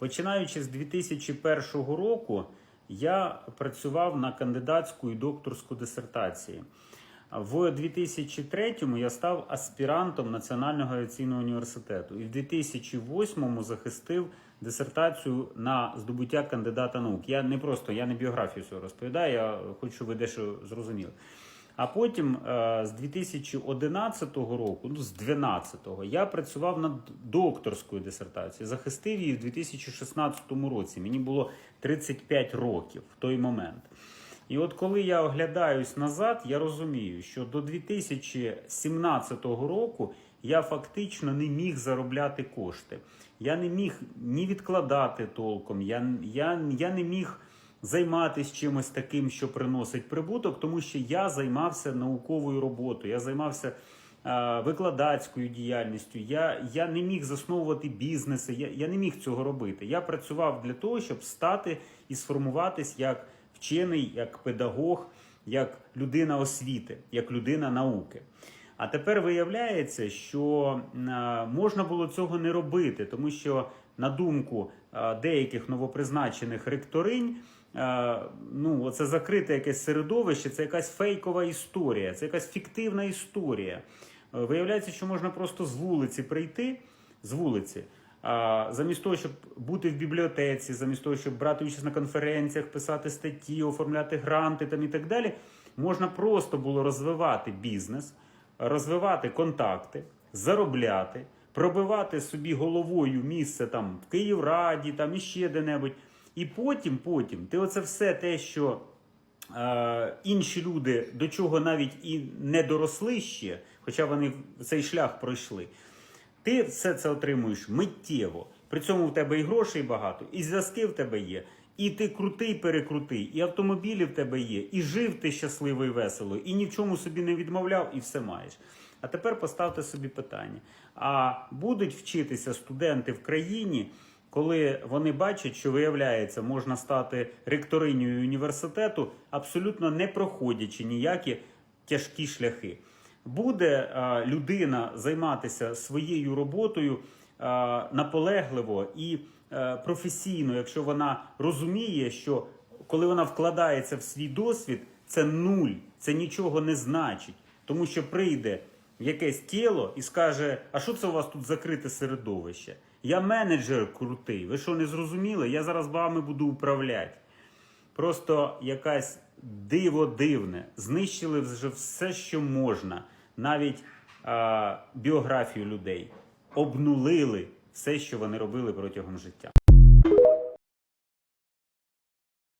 Починаючи з 2001 року, я працював на кандидатську і докторську дисертації. В 2003 я став аспірантом Національного авіаційного університету і в 2008 захистив дисертацію на здобуття кандидата наук. Я не просто я не біографію цього розповідаю, я хочу, ви дещо зрозуміли. А потім е, з 2011 року, ну з 2012-го, я працював над докторською дисертацією. Захистив її в 2016 році. Мені було 35 років в той момент. І от коли я оглядаюсь назад, я розумію, що до 2017 року я фактично не міг заробляти кошти. Я не міг ні відкладати толком, я, я, я не міг займатися чимось таким, що приносить прибуток, тому що я займався науковою роботою, я займався е, викладацькою діяльністю. Я, я не міг засновувати бізнеси, я, я не міг цього робити. Я працював для того, щоб стати і сформуватись як вчений, як педагог, як людина освіти, як людина науки. А тепер виявляється, що можна було цього не робити, тому що, на думку деяких новопризначених ректоринь, ну, це закрите якесь середовище, це якась фейкова історія, це якась фіктивна історія. Е, Виявляється, що можна просто з вулиці прийти, з вулиці. А, замість того, щоб бути в бібліотеці, замість того, щоб брати участь на конференціях, писати статті, оформляти гранти там і так далі, можна просто було розвивати бізнес, розвивати контакти, заробляти, пробивати собі головою місце там в Київраді, там іще де-небудь. І потім, потім, ти оце все те, що е, інші люди до чого навіть і не доросли ще, хоча вони цей шлях пройшли. Ти все це отримуєш миттєво. При цьому в тебе і грошей багато, і зв'язки в тебе є, і ти крутий, перекрутий, і автомобілі в тебе є, і жив ти щасливо і весело, і ні в чому собі не відмовляв, і все маєш. А тепер поставте собі питання: а будуть вчитися студенти в країні, коли вони бачать, що виявляється, можна стати ректоринею університету, абсолютно не проходячи ніякі тяжкі шляхи. Буде а, людина займатися своєю роботою а, наполегливо і а, професійно, якщо вона розуміє, що коли вона вкладається в свій досвід, це нуль, це нічого не значить, тому що прийде якесь тіло і скаже: А що це у вас тут закрите середовище? Я менеджер крутий. Ви що не зрозуміли? Я зараз вами буду управляти. Просто якась диво дивне. Знищили вже все, що можна, навіть е біографію людей, обнулили все, що вони робили протягом життя.